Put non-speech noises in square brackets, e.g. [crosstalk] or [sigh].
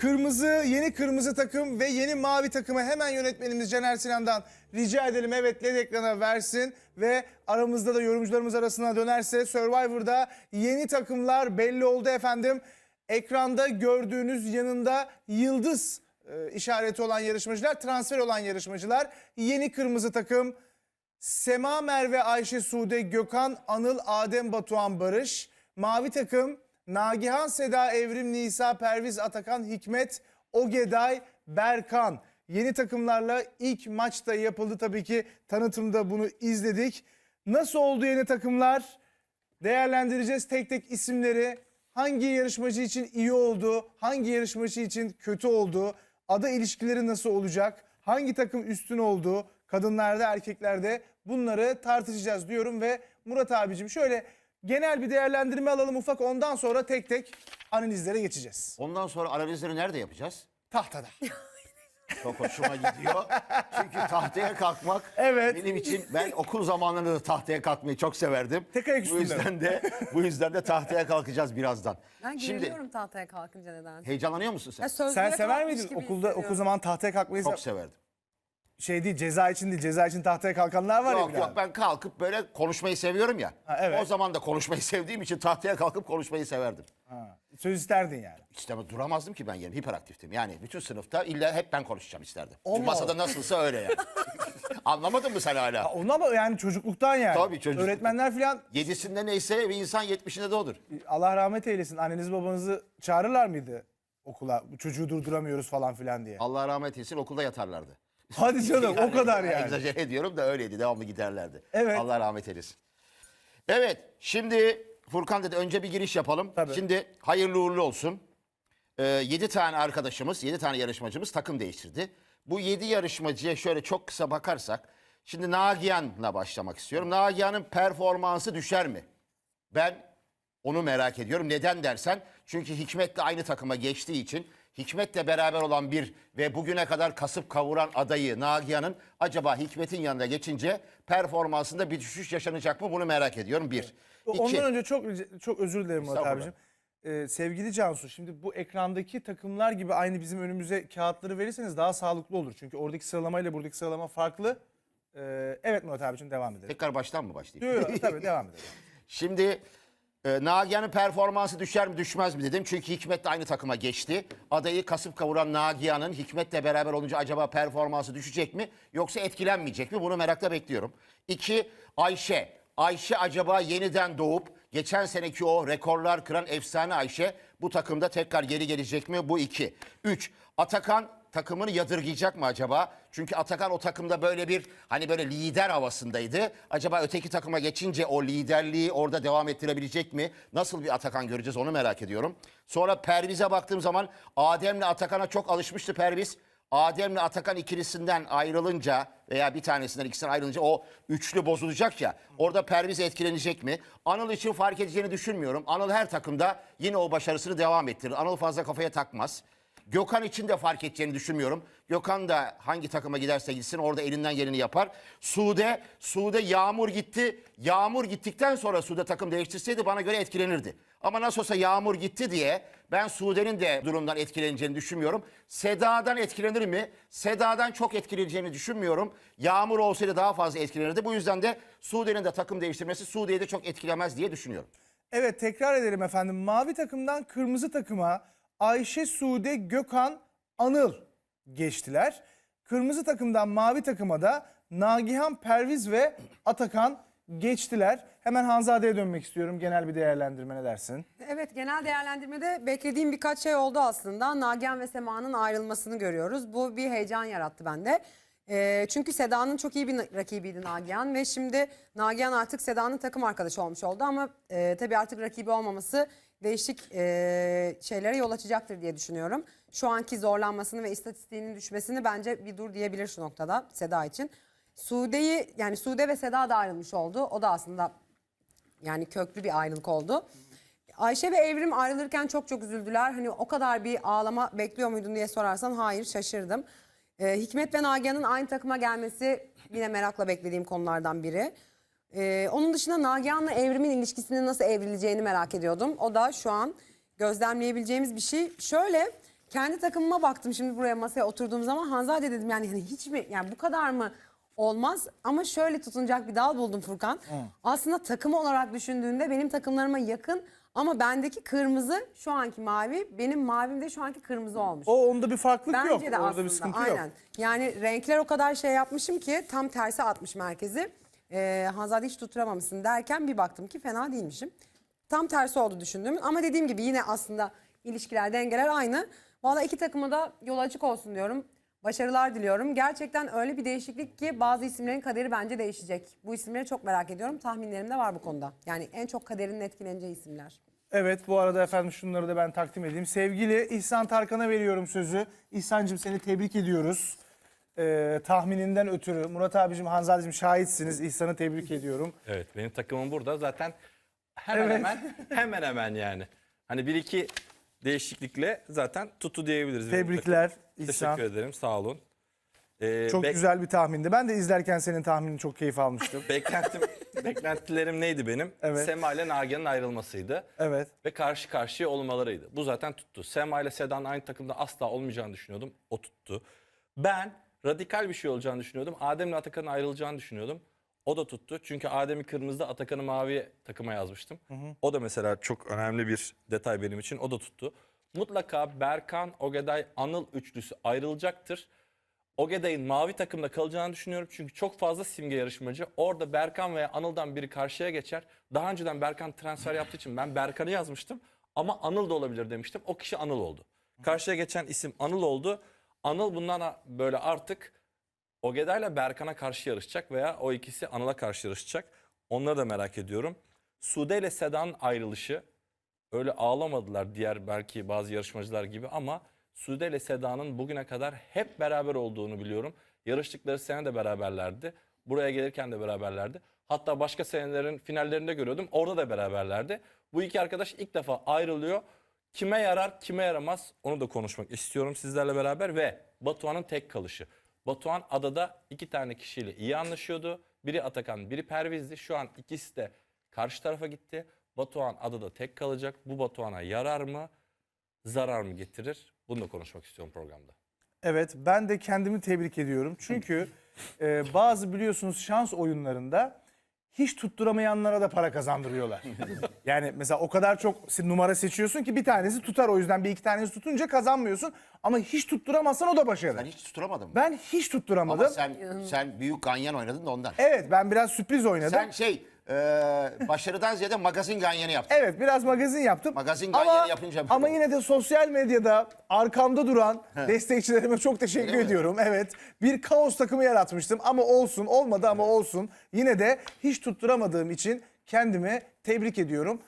Kırmızı, yeni kırmızı takım ve yeni mavi takımı hemen yönetmenimiz Caner Sinan'dan rica edelim. Evet LED ekrana versin ve aramızda da yorumcularımız arasına dönerse Survivor'da yeni takımlar belli oldu efendim. Ekranda gördüğünüz yanında yıldız e, işareti olan yarışmacılar, transfer olan yarışmacılar. Yeni kırmızı takım Sema Merve Ayşe Sude Gökhan Anıl Adem Batuhan Barış. Mavi takım Nagihan Seda Evrim Nisa Perviz Atakan Hikmet Ogeday Berkan. Yeni takımlarla ilk maçta yapıldı tabii ki tanıtımda bunu izledik. Nasıl oldu yeni takımlar? Değerlendireceğiz tek tek isimleri. Hangi yarışmacı için iyi oldu, hangi yarışmacı için kötü oldu, ada ilişkileri nasıl olacak, hangi takım üstün oldu, kadınlarda erkeklerde bunları tartışacağız diyorum ve Murat abicim şöyle genel bir değerlendirme alalım ufak ondan sonra tek tek analizlere geçeceğiz. Ondan sonra analizleri nerede yapacağız? Tahtada. [laughs] Çok hoşuma gidiyor. Çünkü tahtaya kalkmak Evet. benim için ben okul zamanlarında da tahtaya kalkmayı çok severdim. Tek ayak Bu üstünde. yüzden de bu yüzden de tahtaya kalkacağız birazdan. Ben Şimdi geriliyorum tahtaya kalkınca neden? heyecanlanıyor musun sen? Ya sözlüğe Sen sever kalkmış miydin gibi okulda hissediyorum. okul zaman tahtaya kalkmayı? Çok severdim. Şey değil ceza için değil ceza için tahtaya kalkanlar var ya. Yok yok ben kalkıp böyle konuşmayı seviyorum ya. Ha, evet. O zaman da konuşmayı [laughs] sevdiğim için tahtaya kalkıp konuşmayı severdim. Ha, Söz isterdin yani. İşte ama duramazdım ki ben yerim. Hiperaktiftim. Yani bütün sınıfta illa hep ben konuşacağım isterdim. Allah Bu masada nasılsa öyle yani. [laughs] Anlamadın mı sen hala? Onu ama yani çocukluktan yani. Tabii, çocukluk. Öğretmenler falan Yedisinde neyse bir insan yetmişinde de odur. Allah rahmet eylesin. Anneniz babanızı çağırırlar mıydı okula? Bu çocuğu durduramıyoruz falan filan diye. Allah rahmet eylesin okulda yatarlardı. Hadi canım o kadar yani. Egzajere ediyorum da öyleydi. Devamlı giderlerdi. Evet. Allah rahmet eylesin. Evet. Şimdi Furkan dedi önce bir giriş yapalım. Tabii. Şimdi hayırlı uğurlu olsun. Ee, 7 tane arkadaşımız, 7 tane yarışmacımız takım değiştirdi. Bu 7 yarışmacıya şöyle çok kısa bakarsak. Şimdi Nagihan'la başlamak istiyorum. Nagihan'ın performansı düşer mi? Ben onu merak ediyorum. Neden dersen çünkü Hikmet'le aynı takıma geçtiği için Hikmet'le beraber olan bir ve bugüne kadar kasıp kavuran adayı Nagihan'ın acaba Hikmet'in yanına geçince performansında bir düşüş yaşanacak mı bunu merak ediyorum. Bir. İki. Ondan önce çok çok özür dilerim Murat abicim. Ee, sevgili Cansu şimdi bu ekrandaki takımlar gibi aynı bizim önümüze kağıtları verirseniz daha sağlıklı olur. Çünkü oradaki sıralamayla buradaki sıralama farklı. Ee, evet Murat abicim devam edelim. Tekrar baştan mı başlayayım? Yok tabii [laughs] devam edelim. Şimdi e, Nagihan'ın performansı düşer mi düşmez mi dedim. Çünkü Hikmet'le aynı takıma geçti. Adayı kasıp kavuran Nagihan'ın Hikmet'le beraber olunca acaba performansı düşecek mi? Yoksa etkilenmeyecek mi? Bunu merakla bekliyorum. İki, Ayşe. Ayşe acaba yeniden doğup geçen seneki o rekorlar kıran efsane Ayşe bu takımda tekrar geri gelecek mi? Bu iki. Üç, Atakan takımını yadırgayacak mı acaba? Çünkü Atakan o takımda böyle bir hani böyle lider havasındaydı. Acaba öteki takıma geçince o liderliği orada devam ettirebilecek mi? Nasıl bir Atakan göreceğiz onu merak ediyorum. Sonra Perviz'e baktığım zaman Adem'le Atakan'a çok alışmıştı Perviz. Adem'le Atakan ikilisinden ayrılınca veya bir tanesinden ikisinden ayrılınca o üçlü bozulacak ya. Orada Perviz etkilenecek mi? Anıl için fark edeceğini düşünmüyorum. Anıl her takımda yine o başarısını devam ettirir. Anıl fazla kafaya takmaz. Gökhan için de fark edeceğini düşünmüyorum. Gökhan da hangi takıma giderse gitsin orada elinden geleni yapar. Sude, Sude Yağmur gitti. Yağmur gittikten sonra Sude takım değiştirseydi bana göre etkilenirdi. Ama nasıl olsa Yağmur gitti diye ben Sude'nin de durumdan etkileneceğini düşünmüyorum. Seda'dan etkilenir mi? Seda'dan çok etkileneceğini düşünmüyorum. Yağmur olsaydı daha fazla etkilenirdi. Bu yüzden de Sude'nin de takım değiştirmesi Sude'yi de çok etkilemez diye düşünüyorum. Evet tekrar edelim efendim. Mavi takımdan kırmızı takıma Ayşe, Sude, Gökhan, Anıl geçtiler. Kırmızı takımdan mavi takıma da Nagihan, Perviz ve Atakan geçtiler. Hemen Hanzade'ye dönmek istiyorum. Genel bir değerlendirme ne dersin? Evet genel değerlendirmede beklediğim birkaç şey oldu aslında. Nagihan ve Sema'nın ayrılmasını görüyoruz. Bu bir heyecan yarattı bende. Ee, çünkü Seda'nın çok iyi bir rakibiydi Nagihan ve şimdi Nagihan artık Seda'nın takım arkadaşı olmuş oldu ama e, tabii artık rakibi olmaması değişik e, şeylere yol açacaktır diye düşünüyorum. Şu anki zorlanmasını ve istatistiğinin düşmesini bence bir dur diyebilir şu noktada Seda için. Sude'yi yani Sude ve Seda da ayrılmış oldu. O da aslında yani köklü bir ayrılık oldu. Ayşe ve Evrim ayrılırken çok çok üzüldüler. Hani o kadar bir ağlama bekliyor muydun diye sorarsan hayır şaşırdım. Ee, Hikmet ve Nagihan'ın aynı takıma gelmesi yine merakla beklediğim konulardan biri. Ee, onun dışında Nagihan'la Evrim'in ilişkisinin nasıl evrileceğini merak ediyordum. O da şu an gözlemleyebileceğimiz bir şey. Şöyle kendi takımıma baktım şimdi buraya masaya oturduğum zaman Hanzade dedim yani hani hiç mi yani bu kadar mı olmaz ama şöyle tutunacak bir dal buldum Furkan. Aslında takım olarak düşündüğünde benim takımlarıma yakın ama bendeki kırmızı şu anki mavi benim mavim de şu anki kırmızı olmuş. O onda bir farklılık Bence yok. de Orada aslında bir sıkıntı aynen. yok. Yani renkler o kadar şey yapmışım ki tam tersi atmış merkezi. Ee, Hanzade hiç tutturamamışsın derken bir baktım ki fena değilmişim. Tam tersi oldu düşündüğüm ama dediğim gibi yine aslında ilişkiler dengeler aynı. Valla iki takıma da yol açık olsun diyorum. Başarılar diliyorum. Gerçekten öyle bir değişiklik ki bazı isimlerin kaderi bence değişecek. Bu isimleri çok merak ediyorum. Tahminlerim de var bu konuda. Yani en çok kaderinin etkileneceği isimler. Evet bu arada efendim şunları da ben takdim edeyim. Sevgili İhsan Tarkan'a veriyorum sözü. İhsan'cığım seni tebrik ediyoruz. Ee, tahmininden ötürü. Murat abicim, Hanzadeciğim şahitsiniz. İhsan'ı tebrik ediyorum. Evet benim takımım burada zaten hemen Evet. hemen hemen hemen yani. Hani bir iki değişiklikle zaten tuttu diyebiliriz. Tebrikler. İhsan. Teşekkür ederim sağ olun. Ee, Çok bek- güzel bir tahmindi. Ben de izlerken senin tahminini çok keyif almıştım. [laughs] Beklentim, beklentilerim neydi benim? Evet. Sema ile Nagihan'ın ayrılmasıydı. Evet. Ve karşı karşıya olmalarıydı. Bu zaten tuttu. Sema ile Sedan aynı takımda asla olmayacağını düşünüyordum. O tuttu. Ben radikal bir şey olacağını düşünüyordum. Adem'le Atakan'ın ayrılacağını düşünüyordum. O da tuttu. Çünkü Adem'i kırmızıda Atakan'ı mavi takıma yazmıştım. O da mesela çok önemli bir detay benim için. O da tuttu. Mutlaka Berkan, Ogeday, Anıl üçlüsü ayrılacaktır. Ogeday'ın mavi takımda kalacağını düşünüyorum. Çünkü çok fazla simge yarışmacı. Orada Berkan veya Anıl'dan biri karşıya geçer. Daha önceden Berkan transfer yaptığı için ben Berkan'ı yazmıştım. Ama Anıl da olabilir demiştim. O kişi Anıl oldu. Karşıya geçen isim Anıl oldu. Anıl bundan böyle artık Ogeday'la Berkan'a karşı yarışacak veya o ikisi Anıl'a karşı yarışacak. Onları da merak ediyorum. Sude ile Sedan ayrılışı öyle ağlamadılar diğer belki bazı yarışmacılar gibi ama Sude ile Seda'nın bugüne kadar hep beraber olduğunu biliyorum. Yarıştıkları sene de beraberlerdi. Buraya gelirken de beraberlerdi. Hatta başka senelerin finallerinde görüyordum. Orada da beraberlerdi. Bu iki arkadaş ilk defa ayrılıyor. Kime yarar, kime yaramaz onu da konuşmak istiyorum sizlerle beraber ve Batuhan'ın tek kalışı. Batuhan adada iki tane kişiyle iyi anlaşıyordu. Biri Atakan, biri Perviz'di. Şu an ikisi de karşı tarafa gitti. Batuhan adada tek kalacak. Bu Batuhan'a yarar mı, zarar mı getirir? Bunu da konuşmak istiyorum programda. Evet ben de kendimi tebrik ediyorum. Çünkü e, bazı biliyorsunuz şans oyunlarında hiç tutturamayanlara da para kazandırıyorlar. [laughs] yani mesela o kadar çok numara seçiyorsun ki bir tanesi tutar o yüzden bir iki tanesi tutunca kazanmıyorsun. Ama hiç tutturamazsan o da başarı. Ben hiç tutturamadın. Ben hiç tutturamadım. Ama sen sen büyük ganyan oynadın da ondan. Evet ben biraz sürpriz oynadım. Sen şey e, başarıdan ziyade magazin ganyanı yaptın. Evet biraz magazin yaptım. Magazin ama, ganyanı yapınca Ama yine de sosyal medyada arkamda duran destekçilerime çok teşekkür Öyle mi? ediyorum. Evet bir kaos takımı yaratmıştım ama olsun olmadı ama olsun. Yine de hiç tutturamadığım için kendimi tebrik ediyorum.